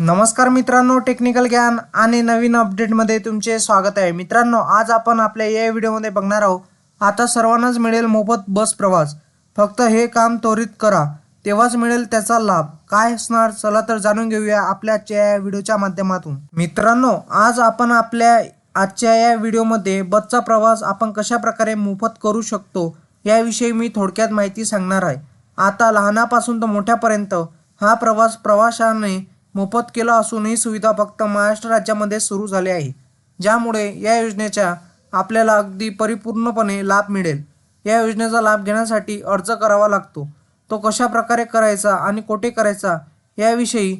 नमस्कार मित्रांनो टेक्निकल ज्ञान आणि नवीन अपडेटमध्ये तुमचे स्वागत आहे. मित्रांनो आज आपण आपल्या या व्हिडिओमध्ये बघणार आहोत. आता सर्वांनाच मिळेल मोफत बस प्रवास. फक्त हे काम त्वरित करा. तेव्हाच मिळेल त्याचा लाभ. काय असणार चला तर जाणून घेऊया आपल्या आजच्या या व्हिडिओच्या माध्यमातून. मित्रांनो आज आपण आपल्या आजच्या या व्हिडिओमध्ये बसचा प्रवास आपण कशा प्रकारे मोफत करू शकतो याविषयी मी थोडक्यात माहिती सांगणार आहे. आता लहानापासून तर मोठ्यापर्यंत हा प्रवास प्रवाशाने मोफत केला असून ही सुविधा फक्त महाराष्ट्र राज्यामध्ये सुरू झाली आहे. ज्यामुळे या योजनेच्या आपल्याला अगदी परिपूर्णपणे लाभ मिळेल. या योजनेचा लाभ घेण्यासाठी अर्ज करावा लागतो. तो कशा प्रकारे करायचा आणि कोठे करायचा याविषयी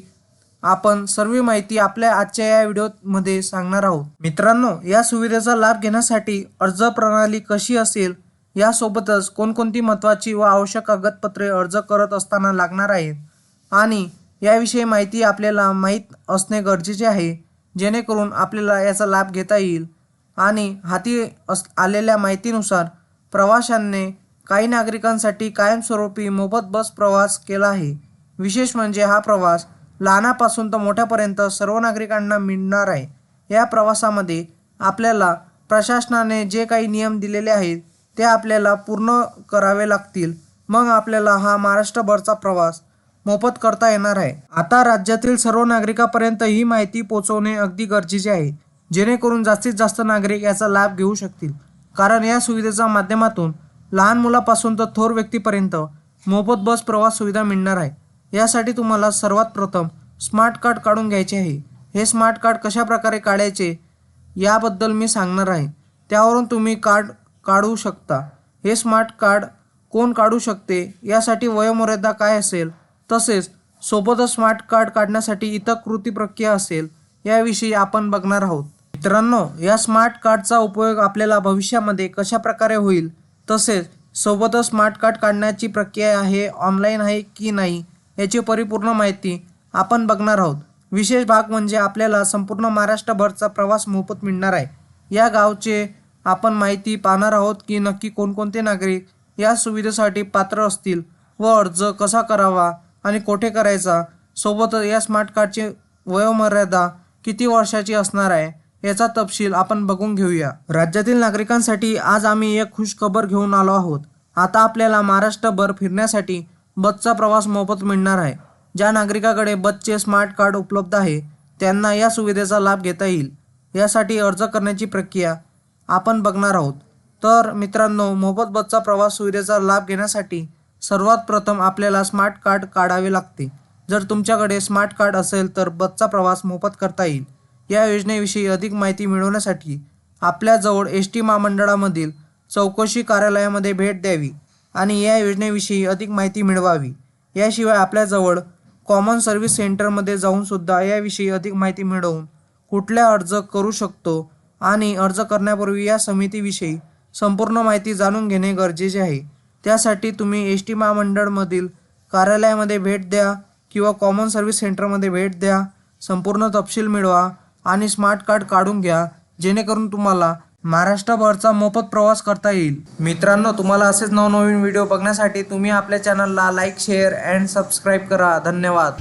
आपण सर्व माहिती आपल्या आजच्या या व्हिडिओमध्ये सांगणार आहोत. मित्रांनो या सुविधेचा लाभ घेण्यासाठी अर्ज प्रणाली कशी असेल यासोबतच कोणकोणती महत्त्वाची व आवश्यक कागदपत्रे अर्ज करत असताना लागणार आहेत आणि याविषयी माहिती आपल्याला माहीत असणे गरजेचे आहे जेणेकरून आपल्याला याचा लाभ घेता येईल. आणि हाती अस आलेल्या माहितीनुसार प्रवाशांनी काही नागरिकांसाठी कायमस्वरूपी मोफत बस प्रवास केला आहे. विशेष म्हणजे हा प्रवास लहानापासून तर मोठ्यापर्यंत सर्व नागरिकांना मिळणार आहे. या प्रवासामध्ये आपल्याला प्रशासनाने जे काही नियम दिलेले आहेत ते आपल्याला पूर्ण करावे लागतील. मग आपल्याला हा महाराष्ट्रभरचा प्रवास मोफत करता येणार आहे. आता राज्यातील सर्व नागरिकांपर्यंत ही माहिती पोहोचवणे अगदी गरजेचे आहे. जेणेकरून जास्तीत जास्त नागरिक याचा लाभ घेऊ शकतील. कारण या सुविधेच्या माध्यमातून लहान मुलापासून तर थोर व्यक्तीपर्यंत मोफत बस प्रवास सुविधा मिळणार आहे. यासाठी तुम्हाला सर्वात प्रथम स्मार्ट कार्ड काढून घ्यायचे आहे. हे स्मार्ट कार्ड कशा प्रकारे काढायचे याबद्दल मी सांगणार आहे. त्यावरून तुम्ही कार्ड काढू शकता. हे स्मार्ट कार्ड कोण काढू शकते? यासाठी वयोमर्यादा काय असेल? तसेच सोबतच स्मार्ट कार्ड काढण्यासाठी इतर कृती प्रक्रिया असेल याविषयी आपण बघणार आहोत. मित्रांनो या स्मार्ट कार्डचा उपयोग आपल्याला भविष्यामध्ये कशा प्रकारे होईल? तसेच सोबतच स्मार्ट कार्ड काढण्याची प्रक्रिया आहे ऑनलाईन आहे की नाही याची परिपूर्ण माहिती आपण बघणार आहोत. विशेष भाग म्हणजे आपल्याला संपूर्ण महाराष्ट्रभरचा प्रवास मोफत मिळणार आहे. या गावचे आपण माहिती पाहणार आहोत की नक्की कोणकोणते नागरिक या सुविधेसाठी पात्र असतील व अर्ज कसा करावा आणि कोठे करायचा? सोबतच या स्मार्ट कार्डची वयोमर्यादा किती वर्षाची असणार आहे? याचा तपशील आपण बघून घेऊया. राज्यातील नागरिकांसाठी आज आम्ही एक खुश खबर घेऊन आलो आहोत. आता आपल्याला महाराष्ट्रभर फिरण्यासाठी बसचा प्रवास मोफत मिळणार आहे. ज्या नागरिकाकडे बसचे स्मार्ट कार्ड उपलब्ध आहे त्यांना या सुविधेचा लाभ घेता येईल. यासाठी अर्ज करण्याची प्रक्रिया आपण बघणार आहोत. तर मित्रांनो मोफत बसचा प्रवास सुविधेचा लाभ घेण्यासाठी सर्वात प्रथम आपल्याला स्मार्ट कार्ड काढावे लागते. जर तुमच्याकडे स्मार्ट कार्ड असेल तर बसचा प्रवास मोफत करता येईल. या योजनेविषयी अधिक माहिती मिळवण्यासाठी आपल्याजवळ एस टी महामंडळामधील चौकशी कार्यालयामध्ये भेट द्यावी आणि या योजनेविषयी अधिक माहिती मिळवावी. याशिवाय आपल्याजवळ कॉमन सर्व्हिस सेंटरमध्ये जाऊनसुद्धा याविषयी अधिक माहिती मिळवून कुठल्या अर्ज करू शकतो आणि अर्ज करण्यापूर्वी या समितीविषयी संपूर्ण माहिती जाणून घेणे गरजेचे आहे. त्यासाठी तुम्ही एस टी महामंडळमधील कार्यालयामध्ये भेट द्या किंवा कॉमन सर्व्हिस सेंटरमध्ये भेट द्या. संपूर्ण तपशील मिळवा आणि स्मार्ट कार्ड काढून घ्या. जेणेकरून तुम्हाला महाराष्ट्रभरचा मोफत प्रवास करता येईल. मित्रांनो तुम्हाला असेच नवनवीन व्हिडिओ बघण्यासाठी तुम्ही आपल्या चॅनलला लाईक शेअर अँड सबस्क्राईब करा. धन्यवाद.